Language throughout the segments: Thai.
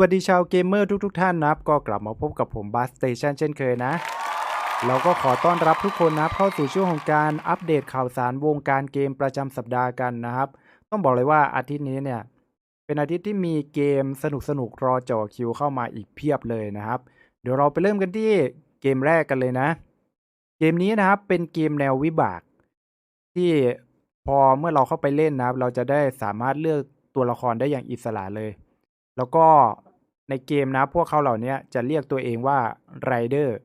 วัสดีชาวเกมเมอร์ทุกๆทท่านนะครับ ก็กลับมาพบกับผมบัสสเตชันเช่นเคยนะ เราก็ขอต้อนรับทุกคนนะครับเข้าสู่ช่วงของการอัปเดตข่าวสารวงการเกมประจำสัปดาห์กันนะครับ ต้องบอกเลยว่าอาทิตย์นี้เนี่ย เป็นอาทิตย์ที่มีเกมสนุกๆรอจ่อคิวเข้ามาอีกเพียบเลยนะครับ เดี๋ยวเราไปเริ่มกันที่เกมแรกกันเลยนะ เกมนี้นะครับเป็นเกมแนววิบาก ที่พอเมื่อเราเข้าไปเล่นนะครับ เราจะได้สามารถเลือกตัวละครได้อย่างอิสระเลย แล้วก็ ในเกมนะ พวกเขาเหล่านี้จะเรียกตัวเองว่าไรเดอร์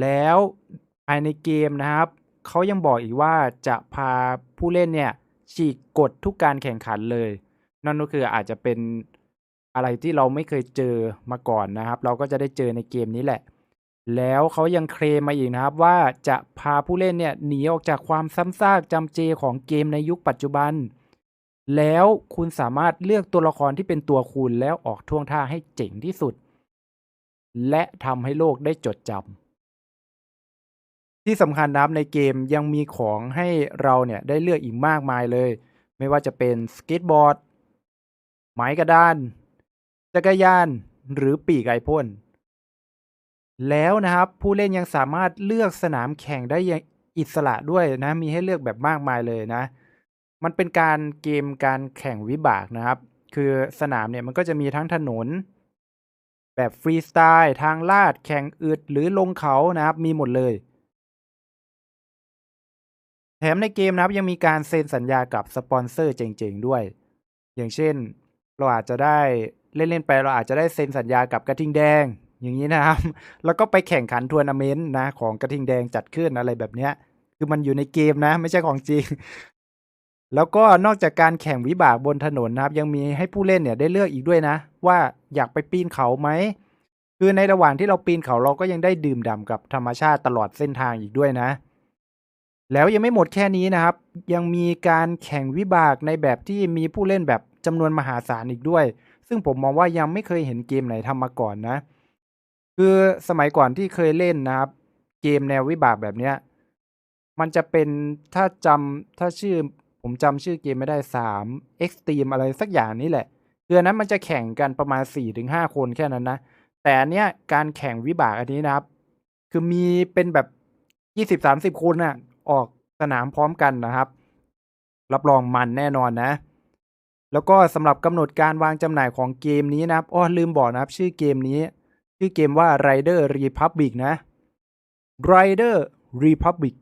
แล้วภายในเกมนะครับ เขายังบอกอีกว่าจะพาผู้เล่นเนี่ยฉีกกฎทุกการแข่งขันเลย นั่นก็คืออาจจะเป็นอะไรที่เราไม่เคยเจอมาก่อนนะครับ เราก็จะได้เจอในเกมนี้แหละ แล้วเขายังเคลมมาอีกนะครับว่าจะพาผู้เล่นเนี่ยหนีออกจากความซ้ำซากจำเจของเกมในยุคปัจจุบัน แล้วคุณสามารถเลือกตัวละครที่เป็นตัวคุณแล้วออกท่วงท่าให้เจ๋งที่สุด และทำให้โลกได้จดจำที่สำคัญนะครับในเกมยังมีของให้เราเนี่ยได้เลือกอีกมากมายเลย ไม่ว่าจะเป็นสเก็ตบอร์ดไม้กระดาน จักรยาน หรือปีกไอพ่น แล้วนะครับผู้เล่นยังสามารถเลือกสนามแข่งได้อย่างอิสระด้วยนะ มีให้เลือกแบบมากมายเลยนะ มันเป็นการเกมการแข่งวิบากนะครับ คือสนามเนี่ยมันก็จะมีทั้งถนน แบบฟรีสไตล์ทางลาดแข่งอึดหรือลงเขานะครับ มีหมดเลย แถมในเกมนะครับยังมีการเซ็นสัญญากับสปอนเซอร์เจ๋งๆด้วย อย่างเช่น เราอาจจะได้เล่นๆไปเราอาจจะได้เซ็นสัญญากับกระทิงแดงอย่างนี้นะครับ แล้วก็ไปแข่งขันทัวร์นาเมนต์นะของกระทิงแดงจัดขึ้นอะไรแบบเนี้ย คือมันอยู่ในเกมนะ ไม่ใช่ของจริง แล้วก็นอกจากการแข่งวิบากบนถนนนะครับ ยังมีให้ผู้เล่นเนี่ยได้เลือกอีกด้วยนะ ว่าอยากไปปีนเขาไหมคือในระหว่างที่เราปีนเขาเราก็ยังได้ดื่มด่ำกับธรรมชาติตลอดเส้นทางอีกด้วยนะ แล้วยังไม่หมดแค่นี้นะครับ ยังมีการแข่งวิบากในแบบที่มีผู้เล่นแบบจำนวนมหาศาลอีกด้วย ซึ่งผมมองว่ายังไม่เคยเห็นเกมไหนทำมาก่อนนะ คือสมัยก่อนที่เคยเล่นนะครับ เกมแนววิบากแบบเนี้ยมันจะเป็นถ้าจำถ้าชื่อ ผมจำชื่อเกมไม่ได้สาม Extreme อะไรสักอย่างนี้แหละ คืออันนั้นมันจะแข่งกันประมาณ4ี่ถึงห้าคนแค่นั้นนะ แต่อันเนี้ยการแข่งวิบากอันนี้นะครับ คือมีเป็นแบบยี่สิบสามสิบคนน่ะ ออกสนามพร้อมกันนะครับ รับรองมันแน่นอนนะ แล้วก็สำหรับกำหนดการวางจำหน่ายของเกมนี้นะครับอ้อลืมบอกนะครับ ชื่อเกมนี้ ชื่อเกมว่า Rider Republic นะ Rider Republic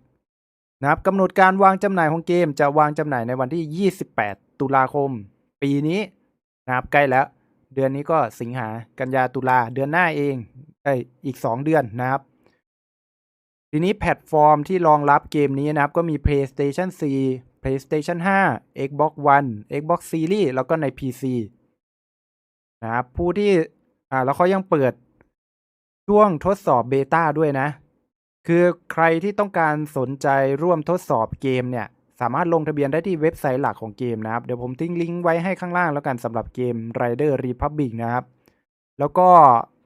นะครับกำหนดการวางจำหน่ายของเกมจะวางจำหน่ายในวันที่ 28 ตุลาคม ปีนี้นะครับใกล้แล้ว เดือนนี้ก็สิงหากันยาตุลาเดือนหน้าเองเอ้อีก 2 เดือนนะครับ ทีนี้แพลตฟอร์มที่รองรับเกมนี้นะครับ ก็มี PlayStation 4 PlayStation 5 Xbox One Xbox Series แล้วก็ใน PC นะครับผู้ที่อ่าแล้วเขายังเปิดช่วงทดสอบเบต้าด้วยนะ คือใครที่ต้องการสนใจร่วมทดสอบเกมเนี่ย สามารถลงทะเบียนได้ที่เว็บไซต์หลักของเกมนะครับ เดี๋ยวผมทิ้งลิงก์ไว้ให้ข้างล่างแล้วกันสำหรับเกม Rider Republic นะครับ แล้วก็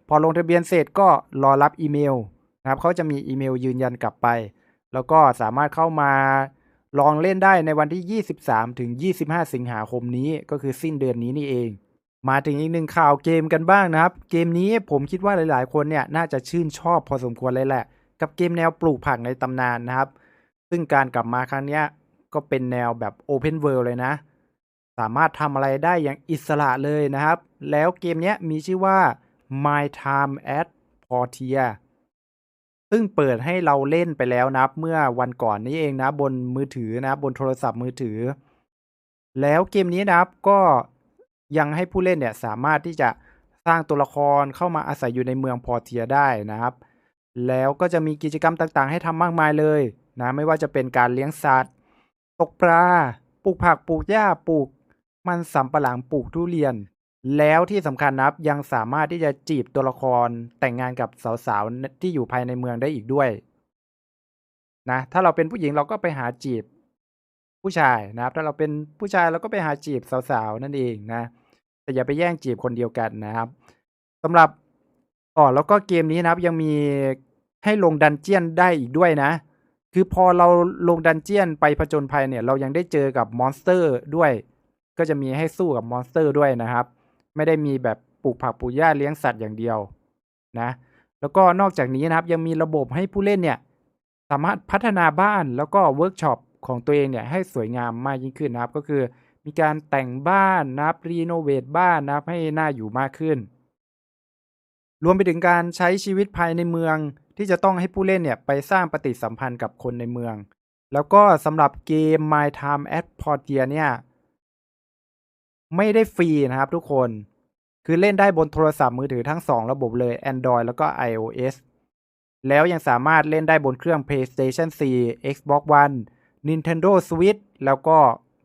พอลงทะเบียนเสร็จก็รอรับอีเมลนะครับเขาจะมีอีเมลยืนยันกลับไป แล้วก็สามารถเข้ามาลองเล่นได้ในวันที่ 23 ถึง 25 สิงหาคมนี้ก็คือสิ้นเดือนนี้นี่เอง มาถึงอีกหนึ่งข่าวเกมกันบ้างนะครับ เกมนี้ผมคิดว่าหลาย ๆ คนเนี่ยน่าจะชื่นชอบพอสมควรเลยแหละ กับเกมแนวปลูกผักในตำนานนะครับ ซึ่งการกลับมาครั้งนี้ก็เป็นแนวแบบ Open World เลยนะ สามารถทำอะไรได้อย่างอิสระเลยนะครับ แล้วเกมนี้มีชื่อว่า My Time at Portia ซึ่งเปิดให้เราเล่นไปแล้วนะเมื่อวันก่อนนี้เองนะบนมือถือนะบนโทรศัพท์มือถือ แล้วเกมนี้นะครับก็ยังให้ผู้เล่นเนี่ยสามารถที่จะสร้างตัวละครเข้ามาอาศัยอยู่ในเมืองพอเทียได้นะครับ แล้วก็จะมีกิจกรรมต่างๆ ให้ทำมากมายเลยนะไม่ว่าจะเป็นการเลี้ยงสัตว์ ตกปลาปลูกผักปลูกหญ้าปลูก มันสำปะหลังปลูกทุเรียน แล้วที่สำคัญนะครับยังสามารถที่จะจีบตัวละครแต่งงานกับสาวๆที่อยู่ภายในเมืองได้อีกด้วยนะถ้าเราเป็นผู้หญิงเราก็ไปหาจีบผู้ชายนะครับ ถ้าเราเป็นผู้ชายเราก็ไปหาจีบสาวๆนั่นเองนะแต่อย่าไปแย่งจีบคนเดียวกันนะครับสำหรับ อ๋อแล้วก็เกมนี้นะครับยังมีให้ลงดันเจียนได้อีกด้วยนะ คือพอเราลงดันเจียนไปผจญภัยเนี่ยเรายังได้เจอกับมอนสเตอร์ด้วย ก็จะมีให้สู้กับมอนสเตอร์ด้วยนะครับ ไม่ได้มีแบบปลูกผักปลูกหญ้าเลี้ยงสัตว์อย่างเดียวนะ แล้วก็นอกจากนี้นะครับยังมีระบบให้ผู้เล่นเนี่ยสามารถพัฒนาบ้านแล้วก็เวิร์กช็อปของตัวเองเนี่ยให้สวยงามมากยิ่งขึ้นนะครับ ก็คือมีการแต่งบ้านนะครับรีโนเวทบ้านนะครับให้หน่าอยู่มากขึ้น รวมไปถึงการใช้ชีวิตภายในเมือง ที่จะต้องให้ผู้เล่นเนี่ยไปสร้างปฏิสัมพันธ์กับคนในเมือง แล้วก็สำหรับเกม My Time at Portia เนี่ยไม่ได้ฟรีนะครับทุกคน คือเล่นได้บนโทรศัพท์มือถือทั้ง 2 ระบบเลย Android แล้วก็ iOS แล้วยังสามารถเล่นได้บนเครื่อง PlayStation 4 Xbox One Nintendo Switch แล้วก็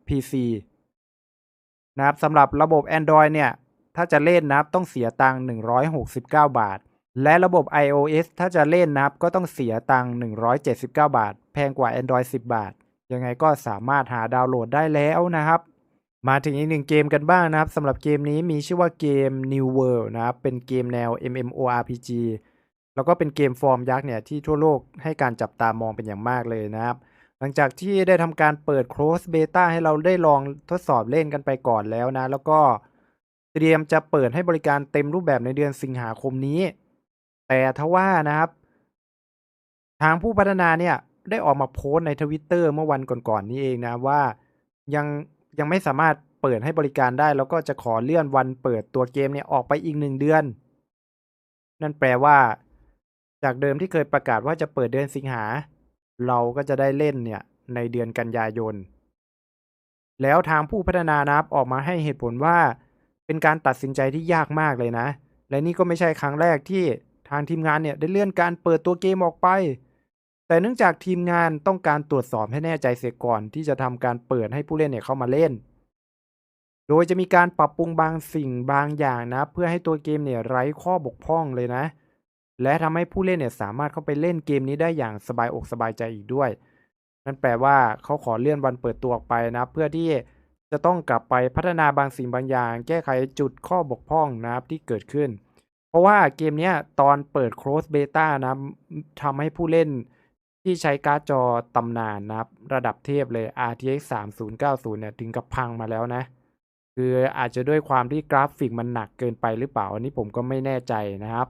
PC นะครับสำหรับระบบ Android เนี่ย ถ้าจะเล่นนะครับต้องเสียตังค์169 บาท และระบบ iOS ถ้าจะเล่นนะครับก็ต้องเสียตังค์179 บาท แพงกว่า Android 10 บาท ยังไงก็สามารถหาดาวน์โหลดได้แล้วนะครับ มาถึงอีกหนึ่งเกมกันบ้างนะครับสำหรับเกมนี้มีชื่อว่าเกม New World นะครับเป็นเกมแนว MMORPG แล้วก็เป็นเกมฟอร์มยักษ์เนี่ยที่ทั่วโลกให้การจับตามองเป็นอย่างมากเลยนะครับหลังจากที่ได้ทำการเปิด Close Beta ให้เราได้ลองทดสอบเล่นกันไปก่อนแล้วนะ แล้วก็ เตรียมจะเปิดให้บริการเต็มรูปแบบในเดือนสิงหาคมนี้ แต่ทว่านะครับ ทางผู้พัฒนาเนี่ยได้ออกมาโพสต์ในทวิตเตอร์เมื่อวันก่อนๆนี้เองนะว่ายังยังไม่สามารถเปิดให้บริการได้ แล้วก็จะขอเลื่อนวันเปิดตัวเกมเนี่ยออกไปอีกหนึ่งเดือน นั่นแปลว่า จากเดิมที่เคยประกาศว่าจะเปิดเดือนสิงหา เราก็จะได้เล่นเนี่ยในเดือนกันยายน แล้วทางผู้พัฒนานะครับออกมาให้เหตุผลว่า เป็นการตัดสินใจที่ยากมากเลยนะ และนี่ก็ไม่ใช่ครั้งแรกที่ทางทีมงานเนี่ยได้เลื่อนการเปิดตัวเกมออกไป แต่เนื่องจากทีมงานต้องการตรวจสอบให้แน่ใจเสียก่อนที่จะทำการเปิดให้ผู้เล่นเนี่ยเข้ามาเล่น โดยจะมีการปรับปรุงบางสิ่งบางอย่างนะ เพื่อให้ตัวเกมเนี่ยไร้ข้อบกพร่องเลยนะ และทำให้ผู้เล่นเนี่ยสามารถเข้าไปเล่นเกมนี้ได้อย่างสบายอกสบายใจอีกด้วย นั่นแปลว่าเขาขอเลื่อนวันเปิดตัวออกไปนะ เพื่อที่ จะต้องกลับไปพัฒนาบางสิ่งบางอย่าง แก้ไขจุดข้อบกพร่องนะครับที่เกิดขึ้น เพราะว่าเกมนี้ตอนเปิด close beta นะทำให้ผู้เล่นที่ใช้การ์ดจอตำนานนะครับ ระดับเทพเลย RTX 3090 เนี่ย ถึงกับพังมาแล้วนะ คืออาจจะด้วยความที่กราฟิกมันหนักเกินไปหรือเปล่า อันนี้ผมก็ไม่แน่ใจนะครับ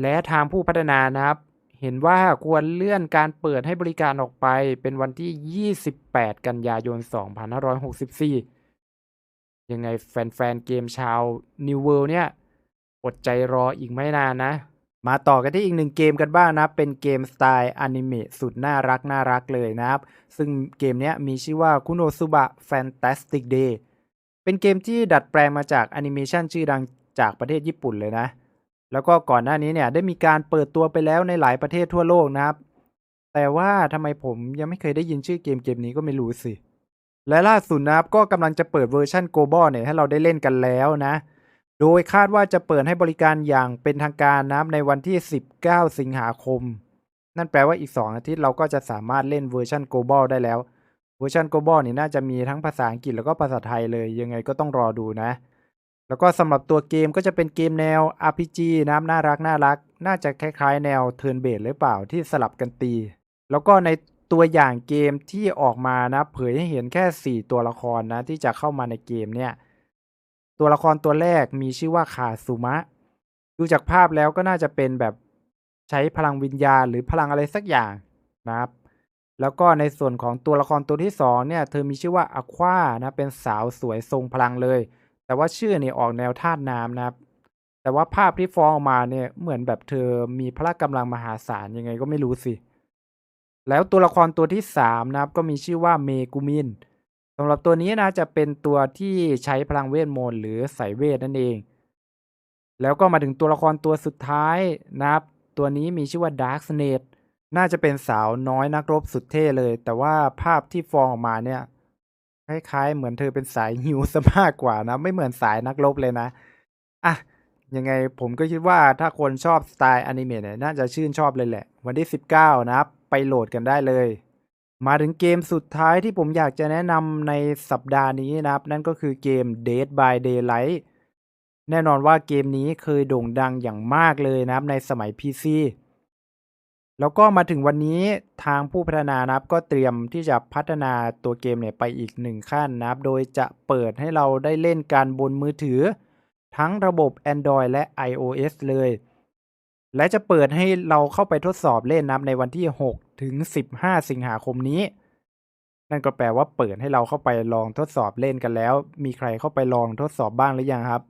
และทางผู้พัฒนานะครับ เห็นว่าควรเลื่อนการเปิดให้บริการออกไปเป็นวันที่ 28 กันยายน 2564 ยังไงแฟนๆ เกมชาว New World เนี่ยอดใจรออีกไม่นานนะ มาต่อกันที่อีกหนึ่งเกมกันบ้างนะ เป็นเกมสไตล์อนิเมะสุดน่ารักน่ารักเลยนะครับ ซึ่งเกมนี้มีชื่อว่า Kunosuba Fantastic Day เป็นเกมที่ดัดแปลงมาจากแอนิเมชันชื่อดังจากประเทศญี่ปุ่นเลยนะ แล้วก็ก่อนหน้านี้เนี่ยได้มีการเปิดตัวไปแล้วในหลายประเทศทั่วโลกนะครับ แต่ว่าทำไมผมยังไม่เคยได้ยินชื่อเกมเกมนี้ก็ไม่รู้สิ และล่าสุดนะครับก็กำลังจะเปิดเวอร์ชัน global เนี่ยให้เราได้เล่นกันแล้วนะ โดยคาดว่าจะเปิดให้บริการอย่างเป็นทางการนะครับในวันที่ 19 สิงหาคม นั่นแปลว่าอีก 2 อาทิตย์เราก็จะสามารถเล่นเวอร์ชัน global ได้แล้ว เวอร์ชัน global นี่น่าจะมีทั้งภาษาอังกฤษแล้วก็ภาษาไทยเลย ยังไงก็ต้องรอดูนะ แล้วก็สำหรับตัวเกมก็จะเป็นเกมแนว RPG นะครับน่ารักน่ารัก น่าจะคล้ายๆ แนว Turn Based หรือเปล่าที่สลับกันตี แล้วก็ในตัวอย่างเกมที่ออกมานะเผยให้เห็นแค่ 4 ตัวละครนะที่จะเข้ามาในเกมเนี่ย ตัวละครตัวแรกมีชื่อว่าคาซูมะ ดูจากภาพแล้วก็น่าจะเป็นแบบใช้พลังวิญญาณหรือพลังอะไรสักอย่างนะครับ แล้วก็ในส่วนของตัวละครตัวที่สองเนี่ยเธอมีชื่อว่าอควานะเป็นสาวสวยทรงพลังเลย แต่ว่าชื่อเนี่ยออกแนวธาตุน้ำนะครับ แต่ว่าภาพที่ฟ้องออกมาเนี่ยเหมือนแบบเธอมีพละกำลังมหาศาลยังไงก็ไม่รู้สิ แล้วตัวละครตัวที่สามนะครับ ก็มีชื่อว่าเมกุมินสำหรับตัวนี้นะจะเป็นตัวที่ใช้พลังเวทมนต์หรือใส่เวทนั่นเอง แล้วก็มาถึงตัวละครตัวสุดท้ายนะครับ ตัวนี้มีชื่อว่าดาร์คสเนตน่าจะเป็นสาวน้อยนักรบสุดเท่เลย แต่ว่าภาพที่ฟองออกมาเนี่ย คล้ายๆ เหมือนเธอเป็นสายฮิวซะมากกว่านะ ไม่เหมือนสายนักรบเลยนะอะยังไงผมก็คิดว่าถ้าคนชอบสไตล์อนิเมะเนี่ยน่าจะชื่นชอบเลยแหละ วันที่ 19 นะครับ ไปโหลดกันได้เลย มาถึงเกมสุดท้ายที่ผมอยากจะแนะนำในสัปดาห์นี้นะครับ นั่นก็คือเกม Dead by Daylight แน่นอนว่าเกมนี้เคยโด่งดังอย่างมากเลยนะครับในสมัย PC แล้วก็มาถึงวันนี้ทางผู้พัฒนานะครับ ก็เตรียมที่จะพัฒนาตัวเกมเนี่ยไปอีกหนึ่งขั้นนะครับ โดยจะเปิดให้เราได้เล่นการบนมือถือ ทั้งระบบ Android และ iOS เลย และจะเปิดให้เราเข้าไปทดสอบเล่นนะครับในวันที่ 6 ถึง 15 สิงหาคมนี้ นั่นก็แปลว่าเปิดให้เราเข้าไปลองทดสอบเล่นกันแล้ว มีใครเข้าไปลองทดสอบบ้างหรือยังครับ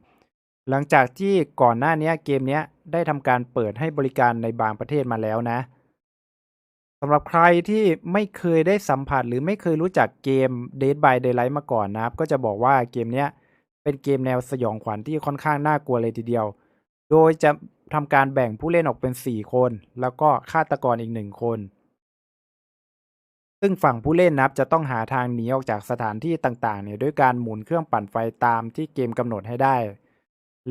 หลังจากที่ก่อนหน้านี้เกมเนี้ยได้ทำการเปิดให้บริการในบางประเทศมาแล้วนะ สำหรับใครที่ไม่เคยได้สัมผัส หรือไม่เคยรู้จักเกม Dead by Daylight มาก่อนนะครับ ก็จะบอกว่าเกมเนี้ยเป็นเกมแนวสยองขวัญที่ค่อนข้างน่ากลัวเลยทีเดียว โดยจะทำการแบ่งผู้เล่นออกเป็น 4 คน แล้วก็ฆาตกรอีก1คน ซึ่งฝั่งผู้เล่นนะครับจะต้องหาทางหนีออกจากสถานที่ต่างๆเนี่ยด้วยการหมุนเครื่องปั่นไฟตามที่เกมกำหนดให้ได้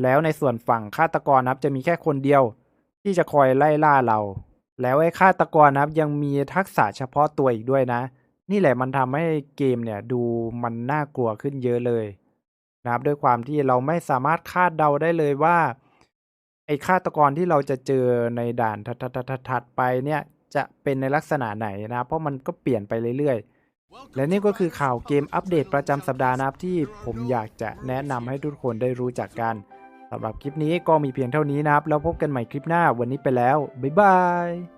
แล้วในส่วนฝั่งฆาตกรนะครับจะมีแค่คนเดียว ที่จะคอยไล่ล่าเรา แล้วไอ้ฆาตกรนะครับยังมีทักษะเฉพาะตัวอีกด้วยนะ นี่แหละมันทำให้เกมเนี่ยดูมันน่ากลัวขึ้นเยอะเลยนะครับด้วยความที่เราไม่สามารถคาดเดาได้เลยว่า ไอ้ฆาตกรที่เราจะเจอในด่านถัดๆไปเนี่ยจะเป็นในลักษณะไหนนะเพราะมันก็เปลี่ยนไปเรื่อยๆ และนี่ก็คือข่าวเกมอัปเดตประจำสัปดาห์นะครับที่ผมอยากจะแนะนำให้ทุกคนได้รู้จักกัน สำหรับคลิปนี้ก็มีเพียงเท่านี้นะครับ แล้วพบกันใหม่คลิปหน้าวันนี้ไปแล้ว บ๊ายบาย